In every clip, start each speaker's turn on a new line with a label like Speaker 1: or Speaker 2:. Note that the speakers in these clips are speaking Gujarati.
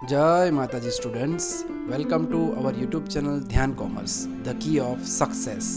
Speaker 1: જય Mataji students welcome to our YouTube channel Dhyan commerce the key of success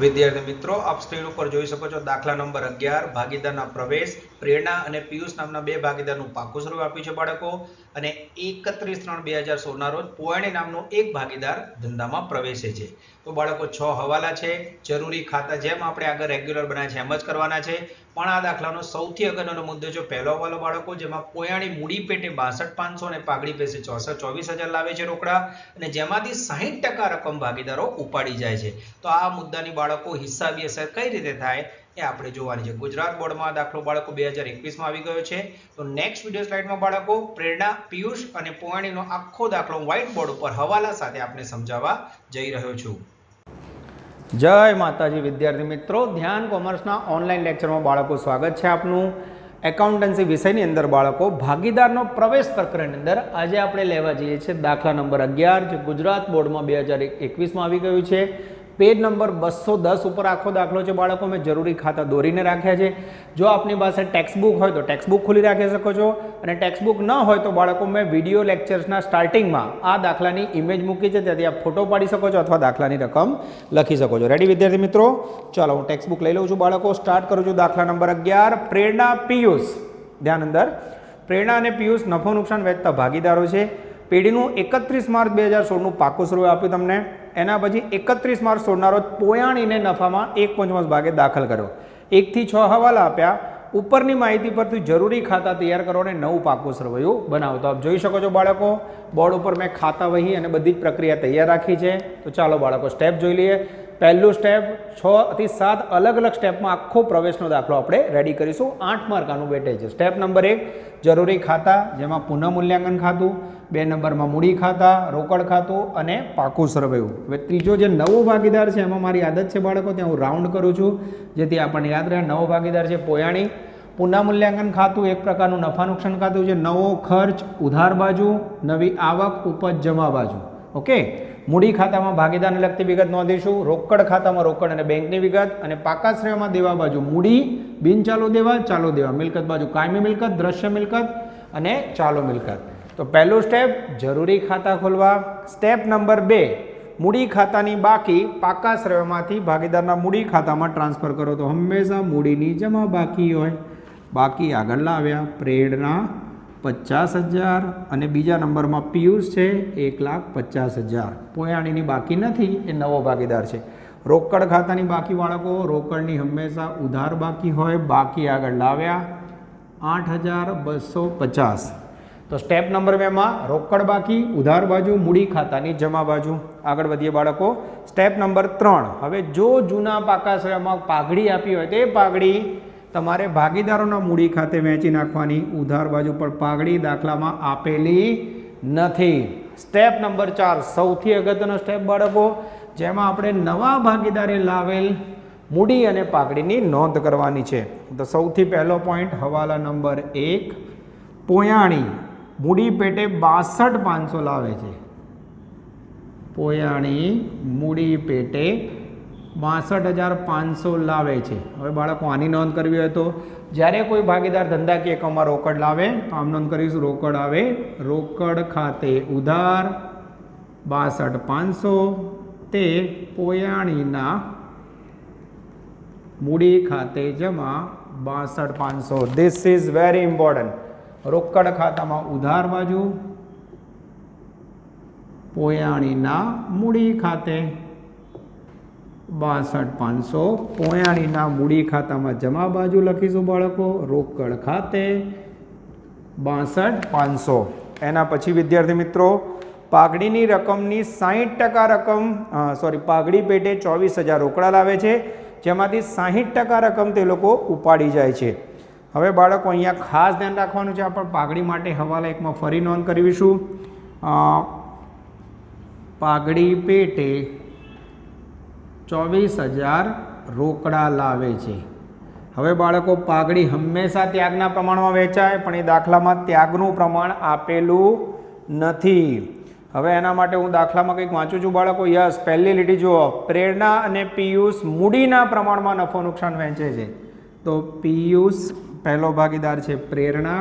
Speaker 2: વિદ્યાર્થી મિત્રો, આપ સ્ક્રીન ઉપર જોઈ શકો છો દાખલા નંબર અગિયાર, ભાગીદારના પ્રવેશ પ્રેરણા અને પિયુષ નામના બે ભાગીદારનું પાકું સ્વરૂપ આપ્યું છે બાળકો. અને એકત્રીસ ત્રણ બે હજાર સોળના રોજ પોયાણી નામનો એક ભાગીદાર ધંધામાં પ્રવેશે છે. તો બાળકો, છ હવાલા છે. જરૂરી ખાતા જેમ આપણે આગળ રેગ્યુલર બનાવ્યા છે, એમ જ કરવાના છે. પણ આ દાખલાનો સૌથી અગત્યનો મુદ્દો જો પહેલો હવાલો બાળકો, જેમાં પોયાણી મૂડી પેટે બાસઠ, પાંચસો અને પાઘડી પેસે ચોસઠ, ચોવીસ હજાર લાવે છે રોકડા. અને જેમાંથી સાહીઠ ટકા રકમ ભાગીદારો ઉપાડી જાય છે. તો આ મુદ્દાની બાળકો હિસાબી અસર કઈ રીતે થાય? એ આપણે જોવાની છે. ગુજરાત બોર્ડમાં દાખલો બાળકો બે હજાર એકવીસમાં આવી ગયો છે. તો નેક્સ્ટ વીડિયો સ્લાઇડમાં બાળકો પ્રેરણા, પિયુષ અને પોવાણીનો આખો દાખલો વ્હાઇટ બોર્ડ ઉપર હવાલા સાથે આપણે સમજાવવા જઈ રહ્યો છું.
Speaker 3: જય માતાજી વિદ્યાર્થી મિત્રો. ધ્યાન કોમર્સના ઓનલાઈન લેક્ચરમાં બાળકો સ્વાગત છે આપનું. એકાઉન્ટન્સી વિષયની અંદર બાળકો ભાગીદારનો પ્રવેશ પ્રકરણની અંદર આજે આપણે લેવા જઈએ છીએ દાખલા નંબર અગિયાર, જે ગુજરાત બોર્ડમાં બે હજાર એકવીસમાં આવી ગયું છે. પેજ નંબર બસો દસ ઉપર આખો દાખલો છે બાળકો, મેં જરૂરી ખાતા દોરીને રાખ્યા છે. જો આપની પાસે ટેક્સ્ટબુક હોય તો ટેક્સ્ટબુક ખોલી રાખી શકો છો અને ટેક્સ્ટબુક ન હોય તો બાળકો, મેં વીડિયો લેક્ચર્સના સ્ટાર્ટિંગમાં આ દાખલાની ઇમેજ મૂકી છે. ત્યાંથી આપ ફોટો પાડી શકો છો અથવા દાખલાની રકમ લખી શકો છો. રેડી વિદ્યાર્થી મિત્રો? ચાલો, હું ટેક્સ્ટબુક લઈ લઉં છું બાળકો. સ્ટાર્ટ કરું છું દાખલા નંબર અગિયાર. પ્રેરણા, પિયુષ. ધ્યાન અંદર. પ્રેરણા અને પિયુષ નફો નુકસાન વેચતા ભાગીદારો છે. પેઢીનું એકત્રીસ માર્ચ બે હજાર સોળનું પાકું સ્વરૂપ આપ્યું તમને. એના પછી એકત્રીસ માર્ચ સોળના રોજ પોયાણીને નફામાં એક પંચમાંશ ભાગે દાખલ કર્યો. એકથી છ હવાલા આપ્યા. ઉપરની માહિતી પરથી જરૂરી ખાતા તૈયાર કરો અને નવું પાકું સરવૈયું બનાવો તો આપ જોઈ શકો છો બાળકો, બોર્ડ ઉપર મેં ખાતા વહી અને બધી જ પ્રક્રિયા તૈયાર રાખી છે. તો ચાલો બાળકો, સ્ટેપ જોઈ લઈએ. પહેલું સ્ટેપ છ થી સાત અલગ અલગ સ્ટેપમાં આખો પ્રવેશનો દાખલો આપણે રેડી કરીશું. આઠ માર્ક આનું બેઠે છે. સ્ટેપ નંબર એક, જરૂરી ખાતા, જેમાં પુનઃ મૂલ્યાંકન ખાતું. બે નંબરમાં મૂડી ખાતા, રોકડ ખાતું અને પાકું સરવૈયું. હવે ત્રીજો જે નવો ભાગીદાર છે, એમાં મારી આદત છે બાળકો, ત્યાં હું રાઉન્ડ કરું છું. જેથી આપણને યાદ રહે, નવો ભાગીદાર છે પોયાણી. પુનઃમૂલ્યાંકન ખાતું એક પ્રકારનું નફા નુકસાન ખાતું છે. નવો ખર્ચ, ઉધાર બાજુ, નવી આવક, ઉપજ જમા બાજુ. ઓકે? મૂડી ખાતામાં ભાગીદારને લગતી વિગત નોંધીશું. રોકડ ખાતામાં રોકડ અને બેંકની વિગત અને પાકાશ્રયમાં દેવા બાજુ મૂડી, બિન ચાલુ દેવા ચાલુ દેવા. મિલકત બાજુ કાયમી મિલકત, દ્રશ્ય મિલકત અને ચાલુ મિલકત. તો પહેલું સ્ટેપ, જરૂરી ખાતા ખોલવા. સ્ટેપ નંબર બે, મૂડી ખાતાની બાકી પાકાશ્રયમાંથી ભાગીદારના મૂડી ખાતામાં ટ્રાન્સફર કરો. તો હંમેશા મૂડીની જમા બાકી હોય. બાકી આગળ લાવ્યા પ્રેરણા પચાસ હજાર અને બીજા નંબરમાં પિયુષ છે એક લાખ પચાસ હજાર. પોયાણીની બાકી નથી, એ નવો ભાગીદાર છે. રોકડ ખાતાની બાકી બાળકો, રોકડની હંમેશા ઉધાર બાકી હોય, બાકી આગળ લાવ્યા આઠ હજાર બસો પચાસ. તો સ્ટેપ નંબર બેમાં રોકડ બાકી, ઉધાર બાજુ, મૂડી ખાતાની જમા બાજુ. આગળ વધીએ બાળકો. સ્ટેપ નંબર ત્રણ. હવે જો જૂના પાકાશ્રયમાં પાઘડી આપી હોય, તે પાઘડી તમારે ભાગીદારોના મૂડી ખાતે વેચી નાખવાની ઉધાર બાજુ પર પાઘડી દાખલામાં આપેલી નથી. સ્ટેપ નંબર ચાર, સૌથી અગત્યનો સ્ટેપ બાળકો, જેમાં આપણે નવા ભાગીદારે લાવેલ મૂડી અને પાઘડીની નોંધ કરવાની છે. તો સૌથી પહેલો પોઈન્ટ હવાલા નંબર એક, પોયાણી. મૂડી પેટે બાસઠ પાંચસો લાવે છે. પોયાણી, મૂડી પેટે બાસઠ હજાર પાંચસો લાવે છે. હવે બાળકો આની નોંધ કરવી હોય તો જ્યારે કોઈ ભાગીદાર ધંધાકીય એકમમાં રોકડ લાવે, તો આમ નોંધ કરીશું, રોકડ આવે. રોકડ ખાતે ઉધાર બાસઠ પાંચસો તે પોયાણીના મૂડી ખાતે જમા બાસઠ પાંચસો. ધીસ ઇઝ વેરી ઇમ્પોર્ટન્ટ રોકડ ખાતામાં ઉધાર બાજુ, પોયાણીના મૂડી ખાતે. બાસઠ પાંચસો. પોયાણીના મૂડી ખાતામાં જમા બાજુ લખીશું બાળકો. રોકડ ખાતે બાસઠ પાંચસો. એના પછી વિદ્યાર્થી મિત્રો, પાઘડીની રકમની સાહીઠ ટકા રકમ સોરી પાઘડી પેટે ચોવીસ હજાર રોકડા લાવે છે. જેમાંથી સાહીઠ ટકા રકમ તે લોકો ઉપાડી જાય છે. હવે બાળકો, અહીંયા ખાસ ધ્યાન રાખવાનું છે. આપણે પાઘડી માટે હવાલા એકમાં ફરી નોંધ કરીશું પાઘડી પેટે ચોવીસ હજાર રોકડા લાવે છે. હવે બાળકો, પાઘડી હંમેશા ત્યાગના પ્રમાણમાં વેચાય, પણ એ દાખલામાં ત્યાગનું પ્રમાણ આપેલું નથી. હવે એના માટે હું દાખલામાં કંઈક વાંચું છું, બાળકો. યસ, પહેલી લીટી જુઓ. પ્રેરણા અને પિયુષ મૂડીના પ્રમાણમાં નફો નુકસાન વહેંચે છે. તો પિયુષ પહેલો ભાગીદાર છે પ્રેરણા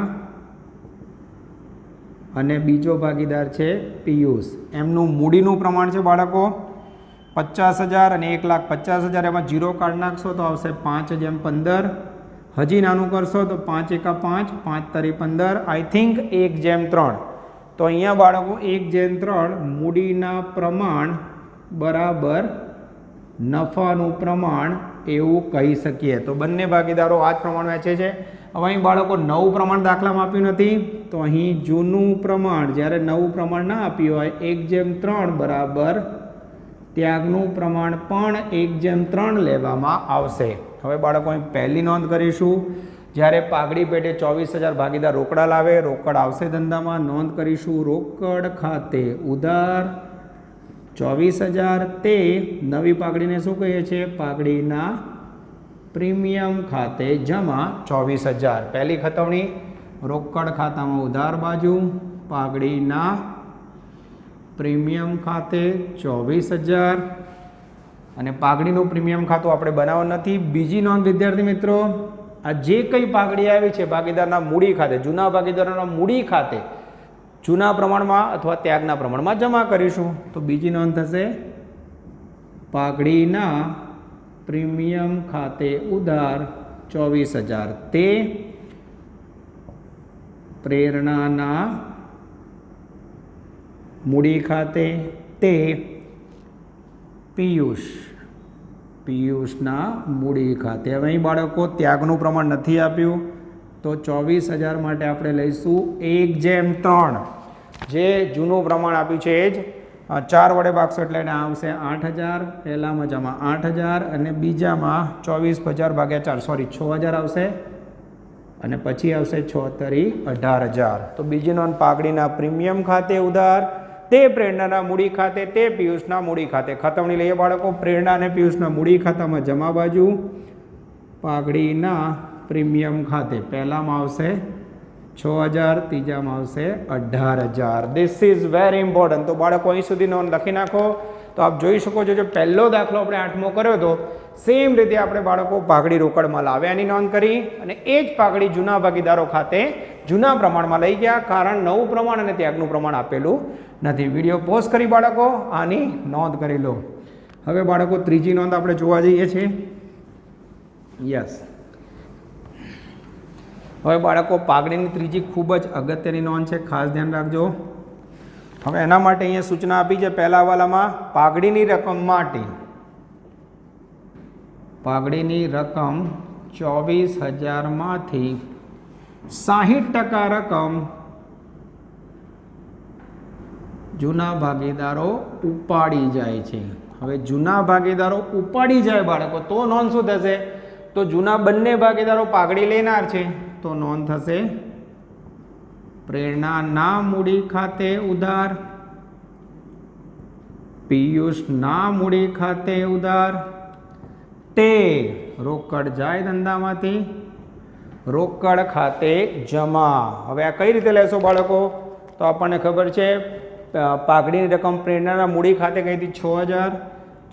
Speaker 3: અને બીજો ભાગીદાર છે પિયુષ. એમનું મૂડીનું પ્રમાણ છે, બાળકો. પચાસ હજાર અને એક લાખ પચાસ હજાર એમાં જીરો કાઢ નાખશો તો આવશે પાંચ જેમ પંદર. હજી નાનું કરશો તો પાંચ એકા પાંચ પાંચ તરી પંદર. આઈ થિંક એક જેમ ત્રણ. તો અહીંયા બાળકો એક જેમ ત્રણ મૂડીના પ્રમાણ બરાબર નફાનું પ્રમાણ એવું કહી શકીએ. તો બંને ભાગીદારો આ જ પ્રમાણ વહેંચે છે. હવે અહીં બાળકો નવું પ્રમાણ દાખલામાં આપ્યું નથી. તો અહીં જૂનું પ્રમાણ જ્યારે નવું પ્રમાણ ના આપ્યું હોય, એક જેમ ત્રણ બરાબર ત્યાગનું પ્રમાણ પણ એક જેમ ત્રણ લેવામાં આવશે. હવે બાળકો, અહીં પહેલી નોંધ કરીશું. જ્યારે પાઘડી પેટે ચોવીસ હજાર ભાગીદાર રોકડા લાવે, રોકડ આવશે ધંધામાં. નોંધ કરીશું, રોકડ ખાતે ઉધાર ચોવીસ હજાર. તે નવી પાઘડીને શું કહીએ છીએ? પાઘડીના પ્રીમિયમ ખાતે જમા ચોવીસ હજાર. પહેલી ખતવણી, રોકડ ખાતામાં ઉધાર બાજુ, પાઘડીના પ્રીમિયમ ખાતે ચોવીસ હજાર. અને પાઘડીનું પ્રીમિયમ ખાતું આપણે બનાવવાનું નથી. બીજી નોંધ, વિદ્યાર્થી મિત્રો, આ જે કંઈ પાઘડી આવી છે, ભાગીદારના મૂડી ખાતે, જૂના ભાગીદારોના મૂડી ખાતે, જૂના પ્રમાણમાં અથવા ત્યાગના પ્રમાણમાં જમા કરીશું. તો બીજી નોંધ થશે, પાઘડીના પ્રીમિયમ ખાતે ઉધાર ચોવીસ હજાર. તે પ્રેરણાના મૂડી ખાતે તે પિયુષ, પિયુષના મૂડી ખાતે. હવે અહીં બાળકો ત્યાગનું પ્રમાણ નથી આપ્યું, તો ચોવીસ હજાર માટે આપણે લઈશું એક જેમ ત્રણ. જે જૂનું પ્રમાણ આપ્યું છે એ જ ચાર વડે ભાગશો એટલે એને આવશે આઠ હજાર પહેલામાં જમા આઠ હજાર અને બીજામાં ચોવીસ હજાર ભાગ્યા ચાર. સોરી છ હજાર આવશે અને પછી આવશે છોતરી અઢાર હજાર. તો બીજી નોંધ પાઘડીના પ્રીમિયમ ખાતે ઉધાર તે પ્રેરણાના મૂડી ખાતે, તે પિયુષના મૂડી ખાતે. ખતવણી લઈએ બાળકો, પ્રેરણા અને પિયુષના મૂડી ખાતામાં જમા બાજુ પાઘડીના પ્રીમિયમ ખાતે. પહેલામાં આવશે છ હજાર, ત્રીજામાં આવશે અઢાર હજાર. ધીસ ઇઝ વેરી ઇમ્પોર્ટન્ટ તો બાળકો, અહીં સુધી નોંધ લખી નાખો. તો આપ જોઈ શકો છો, જો પહેલો દાખલો આપણે આઠમો કર્યો હતો સેમ રીતે આપણે બાળકો પાઘડી રોકડમાં લાવ્યાની નોંધ કરી અને એ જ પાઘડી જૂના ભાગીદારો ખાતે જૂના પ્રમાણમાં લઈ ગયા. કારણ નવું પ્રમાણ અને ત્યાગનું પ્રમાણ આપેલું નથી વીડિયો પોઝ કરી બાળકો, આની નોંધ કરી લો. હવે બાળકો, ત્રીજી નોંધ આપણે જોવા જઈએ છીએ. યસ હવે બાળકો, પાઘડીની ત્રીજી ખૂબ જ અગત્યની નોંધ છે, ખાસ ધ્યાન રાખજો. હવે એના માટે અહીંયા સૂચના આપી છે, પહેલા વાલામાં પાઘડીની રકમ માટે. પાઘડીની રકમ ચોવીસ હજારમાંથી સાહીઠ ટકા રકમ જૂના ભાગીદારો ઉપાડી જાય છે. હવે જૂના ભાગીદારો ઉપાડી જાય બાળકો, તો નોંધ શું થશે? તો જૂના બંને ભાગીદારો પાઘડી લેનાર છે. તો નોંધ થશે, પ્રેરણા ના મૂડી ખાતે ઉધાર, પિયુષ ના મૂડી ખાતે ઉધાર, તે રોકડ જાય ધંધામાંથી, રોકડ ખાતે જમા. હવે આ કઈ રીતે લેશો બાળકો? તો આપણને ખબર છે પાઘડીની રકમ પ્રેરણાના મૂડી ખાતે કઈ હતી? છ હજાર.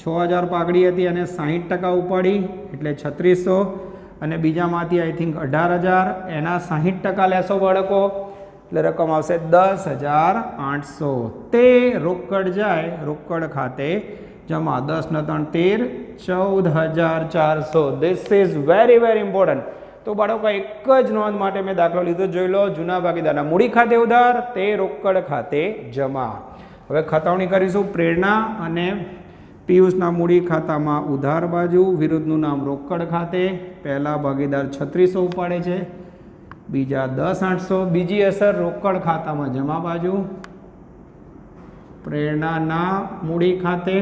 Speaker 3: છ હજાર પાઘડી હતી અને સાહીઠ ટકા ઉપાડી, એટલે છત્રીસો. અને બીજામાંથી આઈ થિંક અઢાર હજાર. એના સાહીઠ ટકા લેશો બાળકો. એટલે રકમ આવશે દસ હજાર આઠસો તે રોકડ જાય, રોકડ ખાતે જમા દસ ને ત્રણ તેર, ચૌદ હજાર ચારસો. This is very very important તો બાળકો, એક જ નોંધ માટે મેં દાખલો લીધો, જોઈ લો, જૂના ભાગીદારના મૂડી ખાતે ઉધાર, તે રોકડ ખાતે જમા. હવે ખતવણી કરીશું, પ્રેરણા અને પિયુષના મૂડી ખાતામાં ઉધાર બાજુ, વિરુદ્ધનું નામ રોકડ ખાતે, પહેલા ભાગીદાર છત્રીસો ઉપાડે છે, બીજા દસ આઠસો, બીજી અસર રોકડ ખાતામાં જમા બાજુ. પ્રેરણાના મૂડી ખાતે,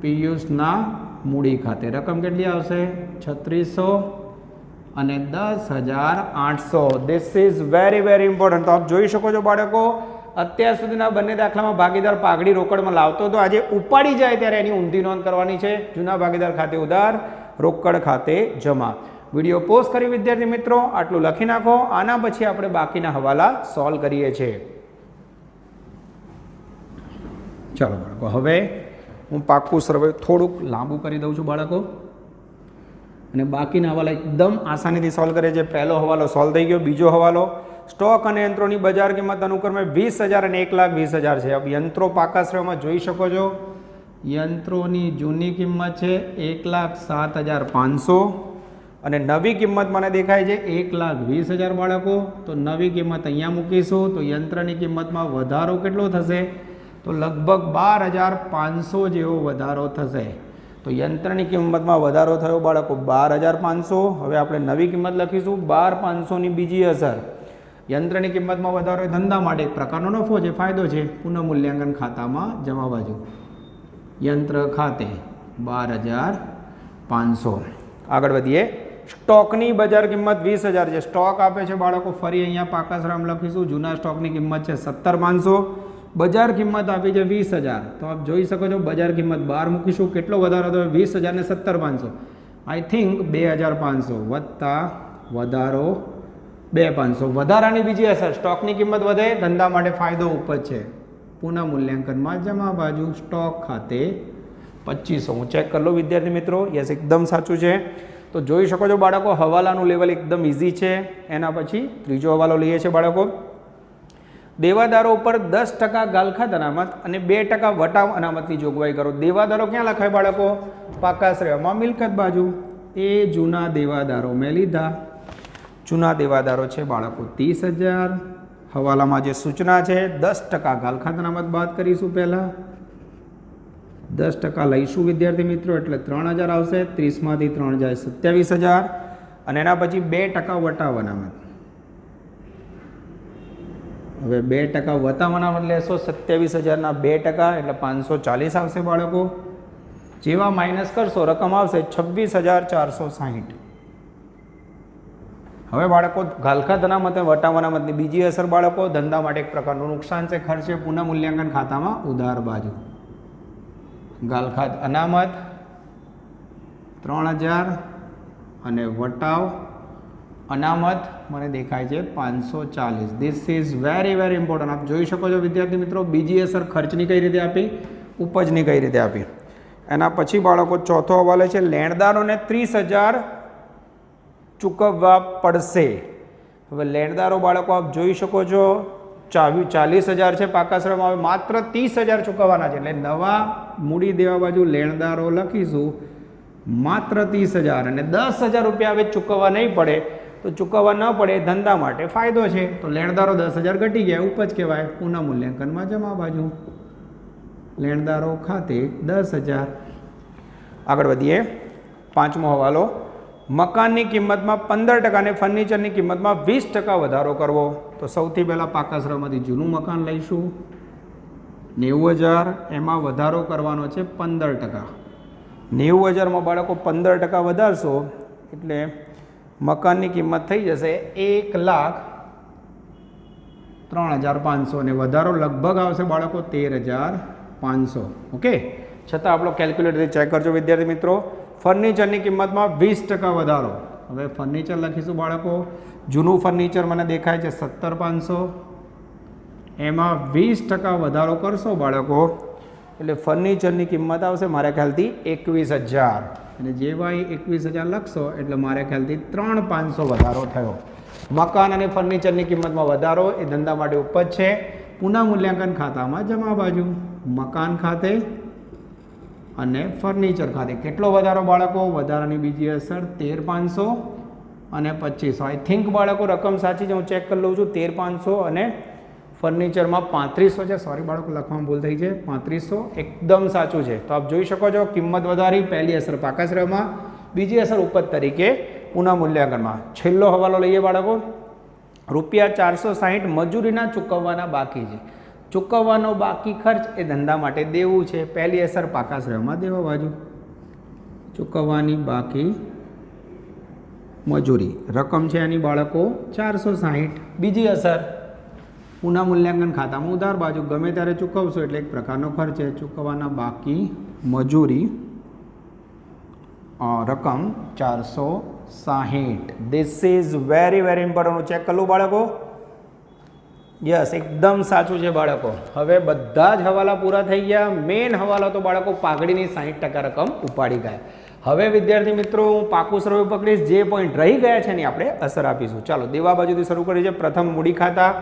Speaker 3: પિયુષના મૂડી ખાતે રકમ કેટલી આવશે? છત્રીસો અને દસ હજાર આઠસો. This is very very important તો આપ જોઈ શકો છો બાળકો, અત્યાર સુધીના બંને દાખલામાં ભાગીદાર પાઘડી રોકડમાં લાવતો હતો. આજે ઉપાડી જાય ત્યારે એની ઊંધી નોંધ કરવાની છે. જૂના ભાગીદાર ખાતે ઉધાર, રોકડ ખાતે જમા. વીડિયો પોસ્ટ કરી વિદ્યાર્થી મિત્રો, આટલું લખી નાખો. આના પછી આપણે બાકીના હવાલા સોલ્વ કરીએ છીએ. ચાલો બાળકો, હવે હું પાક્કું સર્વે થોડુંક લાંબુ કરી દઉં છું બાળકો. અને બાકીના હવાલા એકદમ આસાનીથી સોલ્વ કરે છે. પહેલો હવાલો સોલ્વ થઈ ગયો. બીજો હવાલો સ્ટોક અને યંત્રોની બજાર કિંમત અનુક્રમે વીસ હજાર અને એક લાખ વીસ હજાર છે. હવે યંત્રો પાકાશ્રયમાં જોઈ શકો છો. યંત્રોની જૂની કિંમત છે એક લાખ સાત હજાર પાંચસો અને નવી કિંમત મને દેખાય છે એક લાખ વીસ હજાર બાળકો. તો નવી કિંમત અહીંયા મૂકીશું. તો યંત્રની કિંમતમાં વધારો કેટલો થશે? તો લગભગ બાર હજાર પાંચસો જેવો વધારો થશે. તો યંત્રની કિંમતમાં વધારો થયો બાળકો બાર હજાર પાંચસો. હવે આપણે નવી કિંમત લખીશું, બાર પાંચસોની બીજી અસર. યંત્રની કિંમતમાં વધારો એ ધંધા માટે એક પ્રકારનો નફો છે, ફાયદો છે. પુનઃમૂલ્યાંકન ખાતામાં જમા બાજુ. યંત્ર ખાતે બાર હજાર પાંચસો. આગળ વધીએ. સ્ટોકની બજાર કિંમત વીસ હજાર છે. સ્ટોક આપે છે બાળકો, ફરી અહીંયા પાકાશ્રામ લખીશું. જૂના સ્ટોકની કિંમત છે સત્તર પાંચસો. બજાર કિંમત આપી છે વીસ હજાર. તો આપ જોઈ શકો છો બજાર કિંમત બહાર મૂકીશું. કેટલો વધારો થયો? વીસ હજાર ને સત્તર પાંચસો. આઈ થિંક બે હજાર પાંચસો વત્તા વધારો બે પાંચસો. વધારાની બીજી અસર. સ્ટોકની કિંમત વધે, ધંધા માટે ફાયદો ઉપજ છે. પુનઃ મૂલ્યાંકનમાં જમા બાજુ સ્ટોક ખાતે પચીસો. હું ચેક કરી લો વિદ્યાર્થી મિત્રો. યસ એકદમ સાચું છે. તો જોઈ શકો છો બાળકો, હવાલાનું લેવલ એકદમ ઇઝી છે. એના પછી ત્રીજો હવાલો લઈએ છીએ બાળકો. દેવાદારો ઉપર દસ ટકા ગાલખાત અનામત અને બે ટકા વટાવ અનામતની જોગવાઈ કરો. દેવાદારો ક્યાં લખાય બાળકો? પાકાશ્રયમાં મિલકત બાજુ. એ જૂના દેવાદારો મેં લીધા. જૂના દેવાદારો છે બાળકો ત્રીસ હજાર. હવાલામાં જે સૂચના છે, દસ ટકા ગાલખાત અનામત બાદ કરીશું પહેલાં. દસ ટકા લઈશું વિદ્યાર્થી મિત્રો, એટલે ત્રણ હજાર આવશે. ત્રીસમાંથી ત્રણ જાય સત્યાવીસ હજાર. અને એના પછી બે ટકા વટાવ અનામત. હવે બે ટકા અનામત લેશો સત્યાવીસ હજારના બે ટકા એટલે પાંચસો ચાલીસ આવશે બાળકો. જેવા માઇનસ કરશો, રકમ આવશે છવ્વીસ હજાર ચારસો સાહીઠ. હવે બાળકો ગાલખાત અનામત અને વટાવ અનામતની બીજી અસર બાળકો, ધંધા માટે એક પ્રકારનું નુકસાન છે, ખર્ચે પુનઃ મૂલ્યાંકન ખાતામાં ઉધાર બાજુ. ગાલખાત અનામત, ત્રણ હજાર અને વટાવ અનામત મને દેખાય છે પાંચસો ચાલીસ. This is very very important આપ જોઈ શકો છો વિદ્યાર્થી મિત્રો, બીજી અસર ખર્ચની કઈ રીતે આપી? ઉપજની કઈ રીતે આપી? એના પછી બાળકો ચોથો હવાલે છે, લેણદારોને ત્રીસ હજાર ચૂકવવા પડશે. હવે લેણદારો બાળકો, આપ જોઈ શકો છો, ચાવી ચાલીસ હજાર છે પાકાશ્રમમાં હવે માત્ર ત્રીસ હજાર ચૂકવવાના છે. એટલે નવા મૂડી દેવા બાજુ લેણદારો લખીશું, માત્ર ત્રીસ હજાર. અને દસ હજાર રૂપિયા હવે ચૂકવવા નહીં પડે. તો ચૂકવવા ન પડે ધંધા માટે ફાયદો છે. તો લેણદારો દસ હજાર ઘટી ગયા ઉપજ કહેવાય. પુનઃ મૂલ્યાંકનમાં જમા બાજુ. લેણદારો ખાતે દસ હજાર. આગળ વધીએ. પાંચમો હવાલો. મકાનની કિંમતમાં પંદર ટકા અને ફર્નિચરની કિંમતમાં વીસ ટકા વધારો કરવો. તો સૌથી પહેલાં પાકાશ્રમમાંથી જૂનું મકાન લઈશું. નેવું હજાર, એમાં વધારો કરવાનો છે પંદર ટકા. નેવું હજારમાં બાળકો પંદર ટકા વધારશો, એટલે મકાનની કિંમત થઈ જશે એક લાખ ત્રણ હજાર પાંચસો અને વધારો લગભગ આવશે બાળકો તેર હજાર પાંચસો. ઓકે? છતાં આપણો કેલ્ક્યુલેટરથી ચેક કરજો વિદ્યાર્થી મિત્રો. ફર્નિચરની કિંમતમાં વીસ ટકા વધારો. હવે ફર્નિચર લખીશું બાળકો. જૂનું ફર્નિચર મને દેખાય છે સત્તર પાંચસો. એમાં વીસ ટકા વધારો કરશો બાળકો. એટલે ફર્નિચરની કિંમત આવશે મારા ખ્યાલથી એકવીસ હજાર. અને જે વાય એકવીસ હજાર લખશો, એટલે મારા ખ્યાલથી ત્રણ પાંચસો વધારો થયો. મકાન અને ફર્નિચરની કિંમતમાં વધારો એ ધંધા માટે ઉપજ છે. પુનઃ મૂલ્યાંકન ખાતામાં જમા બાજુ. મકાન ખાતે અને ફર્નિચર ખાતે કેટલો વધારો બાળકો? વધારાની બીજી અસર તેર પાંચસો અને પચીસો. આઈ થિંક બાળકો રકમ સાચી જ હું ચેક કરી લઉં છું. તેર પાંચસો અને ફર્નિચરમાં પાંત્રીસો છે સોરી બાળકો, લખવામાં ભૂલ થઈ છે, પાંત્રીસો એકદમ સાચું છે. તો આપ જોઈ શકો છો, કિંમત વધારી, પહેલી અસર પાકાશ્રયમાં બીજી અસર ઉપજ તરીકે પુનઃ મૂલ્યાંકનમાં. છેલ્લો હવાલો લઈએ બાળકો. રૂપિયા ચારસો સાહીઠ મજૂરીના ચૂકવવાના બાકી છે. ચૂકવવાનો બાકી ખર્ચ એ ધંધા માટે દેવું છે. પહેલી અસર પાકાશ્રયમાં દેવા બાજુ. ચૂકવવાની બાકી મજૂરી. રકમ છે એની બાળકો ચારસો સાહીઠ. બીજી અસર પુનઃ મૂલ્યાંકન ખાતામાં ઉધાર બાજુ ગમે ત્યારે ચૂકવશો એટલે એક પ્રકારનો ખર્ચ છે. ચૂકવવાના બાકી મજૂરી રકમ ચારસો સાહીઠ. This is very very important check કરું બાળકો. યસ એકદમ સાચું છે બાળકો. હવે બધા જ હવાલા પૂરા થઈ ગયા. મેઇન હવાલા તો બાળકો પાઘડીની સાહીઠ ટકા રકમ ઉપાડી ગયા. હવે વિદ્યાર્થી મિત્રો, હું પાકું સર્વે પકડીશ. જે પોઈન્ટ રહી ગયા છે ને આપણે અસર આપીશું. ચાલો, દેવા બાજુથી શરૂ કરીએ છીએ. પ્રથમ મૂડી ખાતા.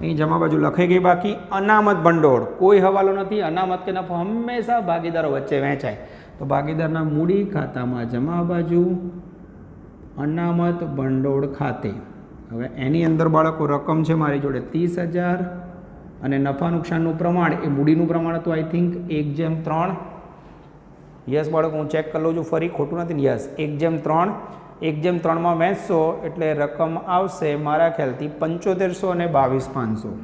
Speaker 3: અહીં જમા બાજુ લખાઈ ગઈ બાકી, અનામત ભંડોળ. કોઈ હવાલો નથી, અનામત કે નફો હંમેશા ભાગીદારો વચ્ચે વહેંચાય. તો ભાગીદારના મૂડી ખાતામાં જમા બાજુ અનામત ભંડોળ ખાતે. હવે એની અંદર બાળકો રકમ છે મારી જોડે ત્રીસ હજાર અને નફા નુકસાનનું પ્રમાણ, એ મૂડીનું પ્રમાણ હતું આઈ થિંક એક જેમ ત્રણ. યસ બાળકો, હું ચેક કરી લઉં છું, ફરી ખોટું નથી યસ, એક જેમ ત્રણ. એક જેમ ત્રણમાં વહેંચશો એટલે રકમ આવશે મારા ખ્યાલથી પંચોતેરસો અને બાવીસ પાંચસો.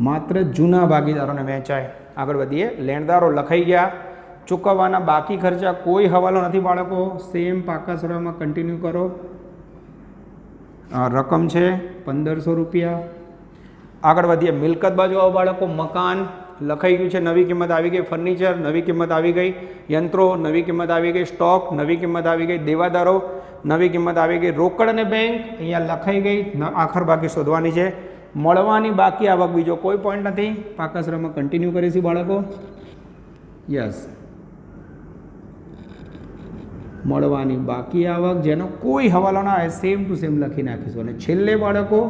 Speaker 3: માત્ર જૂના ભાગીદારોને વહેંચાય. આગળ વધીએ. લેણદારો લખાઈ ગયા. ચૂકવવાના બાકી ખર્ચા કોઈ હવાલો નથી બાળકો. સેમ પાકા સરળમાં કન્ટિન્યુ કરો. રકમ છે પંદરસો રૂપિયા. આગળ વધીએ. મિલકત બાજુ આવો બાળકો. મકાન. લખાઈ ગયું છે, નવી કિંમત આવી ગઈ ફર્નિચર નવી કિંમત આવી ગઈ, યંત્રો, નવી કિંમત આવી ગઈ સ્ટોક નવી કિંમત આવી ગઈ, દેવાદારો, નવી કિંમત આવી ગઈ, રોકડ અને બેંક અહીંયા લખાઈ ગઈ આખર બાકી શોધવાની છે. મળવાની બાકી આવક બીજો કોઈ પોઈન્ટ નથી. પાકાશ્રમમાં કન્ટિન્યુ કરીશું બાળકો. યસ મળવાની બાકી આવક જેનો કોઈ હવાલો ના આવે સેમ ટુ સેમ લખી નાખીશું. અને છેલ્લે બાળકો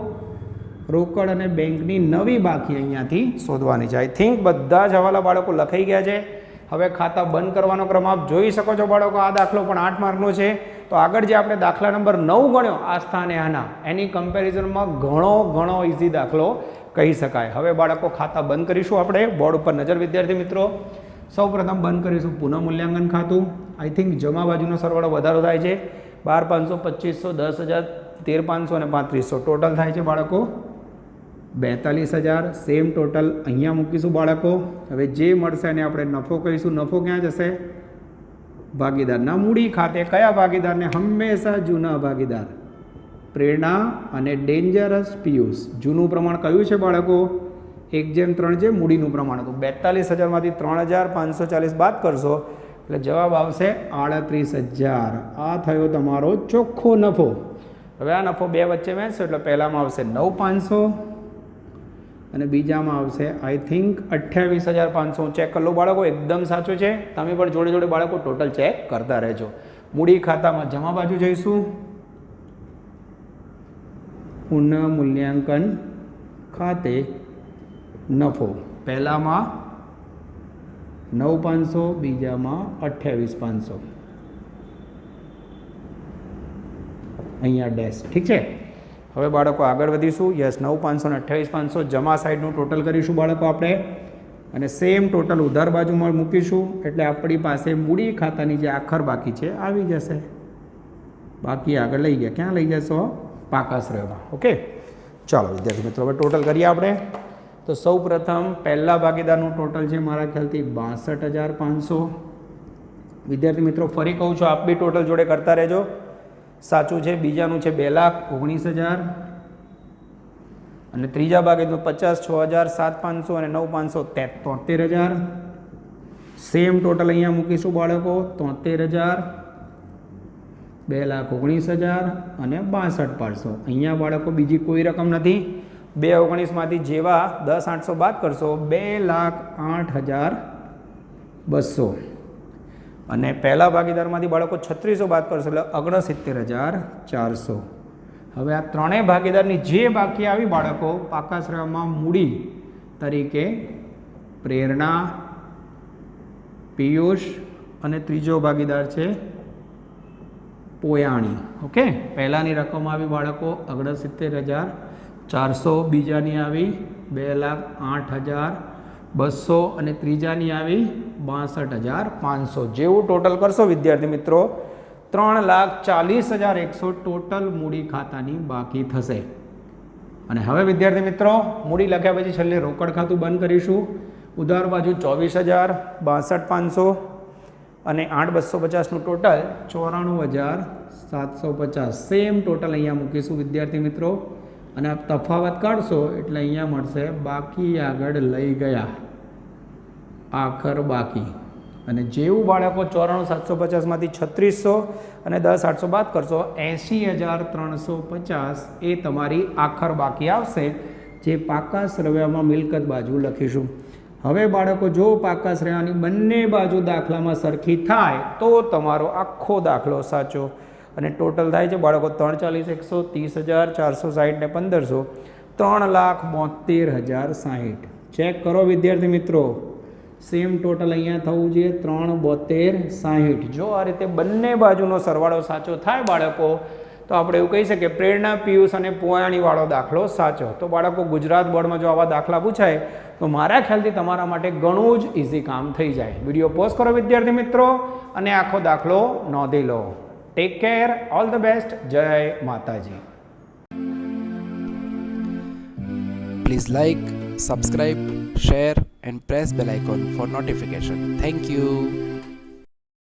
Speaker 3: રોકડ અને બેંકની નવી બાકી અહીંયાથી શોધવાની છે. આઈ થિંક બધા જ હવાલા બાળકો લખાઈ ગયા છે. હવે ખાતા બંધ કરવાનો ક્રમ આપ જોઈ શકો છો બાળકો, આ દાખલો પણ આઠ માર્કનો છે. તો આગળ જે આપણે દાખલા નંબર નવ ગણ્યો આસ્થા અને આના. એની કમ્પેરિઝનમાં ઘણો ઘણો ઇઝી દાખલો કહી શકાય. હવે બાળકો, ખાતા બંધ કરીશું આપણે. બોર્ડ ઉપર નજર, વિદ્યાર્થી મિત્રો. સૌ પ્રથમ બંધ કરીશું પુનઃ મૂલ્યાંકન ખાતું. આઈ થિંક જમા બાજુનો સરવાળો વધારો થાય છે. બાર પાંચસો પચીસો દસ હજાર, તેર પાંચસો અને પાંત્રીસો ટોટલ થાય છે બાળકો. બેતાલીસ હજાર સેમ ટોટલ અહીંયા મૂકીશું બાળકો. હવે જે મળશે એને આપણે નફો કહીશું. નફો ક્યાં જશે? ભાગીદારના મૂડી ખાતે. કયા ભાગીદારને? હંમેશા જૂના ભાગીદાર. પ્રેરણા અને ડેન્જરસ પિયુષ. જૂનું પ્રમાણ કયું છે બાળકો? એક જેમ ત્રણ જે મૂડીનું પ્રમાણ હતું. બેતાલીસ હજારમાંથી ત્રણ હજાર પાંચસો ચાલીસ બાદ કરશો, એટલે જવાબ આવશે આડત્રીસ હજાર. આ થયો તમારો ચોખ્ખો નફો. હવે આ નફો બે વચ્ચે વહેંચશો, એટલે પહેલામાં આવશે નવ પાંચસો. અને બીજામાં આવશે આઈ થિંક અઠ્યાવીસ હજાર પાંચસો ચેક કરી લો. બાળકો, એકદમ સાચું છે. તમે પણ જોડે જોડે બાળકો ટોટલ ચેક કરતા રહેજો. મૂડી ખાતામાં જમા બાજુ જઈશું. પુનઃ મૂલ્યાંકન ખાતે નફો. પહેલામાં નવ પાંચસો બીજામાં અઠ્યાવીસ પાંચસો. અહીંયા ડેશ ઠીક છે? હવે બાળકો આગળ વધીશું. યસ, નવ પાંચસો ને અઠ્યાવીસ પાંચસો જમા સાઈડનું ટોટલ કરીશું બાળકો આપણે. અને સેમ ટોટલ ઉધાર બાજુમાં મૂકીશું. એટલે આપણી પાસે મૂડી ખાતાની જે આખર બાકી છે, આવી જશે. બાકી આગળ લઈ ગયા. ક્યાં લઈ જશો? પાકાશ્રયમાં ઓકે? ચાલો, વિદ્યાર્થી મિત્રો, હવે ટોટલ કરીએ આપણે. તો સૌ પ્રથમ પહેલા ભાગીદારનું ટોટલ છે મારા ખ્યાલથી બાસઠ હજાર પાંચસો. વિદ્યાર્થી મિત્રો, ફરી કહું છું, આપ બી ટોટલ જોડે કરતા રહેજો. સાચું છે, બીજાનું છે બે લાખ ઓગણીસ હજાર. અને ત્રીજા ભાગેનું પચાસ, છ હજાર, સાત પાંચસો અને નવ પાંચસો તોતેર હજાર. સેમ ટોટલ અહીંયા મૂકીશું બાળકો, તોતેર હજાર, બે લાખ ઓગણીસ હજાર અને બાસઠ પાંચસો અહીંયા બાળકો બીજી કોઈ રકમ નથી. બે ઓગણીસમાંથી જેવા દસ આઠસો બાદ કરશો, બે લાખ આઠ હજાર બસો. અને પહેલા ભાગીદારમાંથી બાળકો છત્રીસો બાદ કરશો એટલે ઓગણસિત્તેર હજાર ચારસો. હવે આ ત્રણેય ભાગીદારની જે બાકી આવી બાળકો પાકાશ્રયમાં મૂડી તરીકે પ્રેરણા, પિયુષ અને ત્રીજો ભાગીદાર છે પોયાણી. ઓકે? પહેલાંની રકમ આવી બાળકો ઓગણસિત્તેર હજાર ચારસો, બીજાની આવી બે લાખ આઠ હજાર બસો અને ત્રીજાની આવી બાસઠ હજાર પાંચસો જેવું ટોટલ કરશો, વિદ્યાર્થી મિત્રો, ત્રણ લાખ ચાલીસ હજાર એકસો ટોટલ મૂડી ખાતાની બાકી થશે. અને હવે વિદ્યાર્થી મિત્રો, મૂડી લખ્યા પછી છેલ્લે રોકડ ખાતું બંધ કરીશું. ઉધાર બાજુ ચોવીસ હજાર બાસઠ પાંચસો અને આઠ બસો પચાસનું ટોટલ ચોરાણું હજાર સાતસો પચાસ. સેમ ટોટલ અહીંયા મૂકીશું વિદ્યાર્થી મિત્રો. અને આપ તફાવત કાઢશો એટલે અહીંયા મળશે, બાકી આગળ લઈ ગયા. આખર બાકી. અને જેવું બાળકો ચોરાણું, સાતસો પચાસમાંથી છત્રીસો અને દસ આઠસો બાદ કરશો, એંશી હજાર ત્રણસો પચાસ એ તમારી આખર બાકી આવશે. જે પાકા શ્રવ્યામાં મિલકત બાજુ લખીશું. હવે બાળકો, જો પાકા શ્રવ્યાની બંને બાજુ દાખલામાં સરખી થાય, તો તમારો આખો દાખલો સાચો. અને ટોટલ થાય છે બાળકો ત્રણ ચાલીસ એકસો ત્રીસ હજાર, ચારસો સાહીઠ ને પંદરસો. ત્રણ લાખ બોતેર હજાર સાહીઠ. ચેક કરો વિદ્યાર્થી મિત્રો. સેમ ટોટલ અહીંયા થવું જોઈએ ત્રણ બોતેર સાહીઠ. જો આ રીતે બંને બાજુનો સરવાળો સાચો થાય બાળકો, તો આપણે એવું કહી શકીએ, પ્રેરણા, પિયુષ અને પોયાણીવાળો દાખલો સાચો. તો બાળકો, ગુજરાત બોર્ડમાં જો આવા દાખલા પૂછાય, તો મારા ખ્યાલથી તમારા માટે ઘણું જ ઇઝી કામ થઈ જાય. વીડિયો પોઝ કરો વિદ્યાર્થી મિત્રો, અને આખો દાખલો નોંધી લો. Take care all the best જય Mataji
Speaker 1: Please like, subscribe, share and press bell icon for notification. Thank you.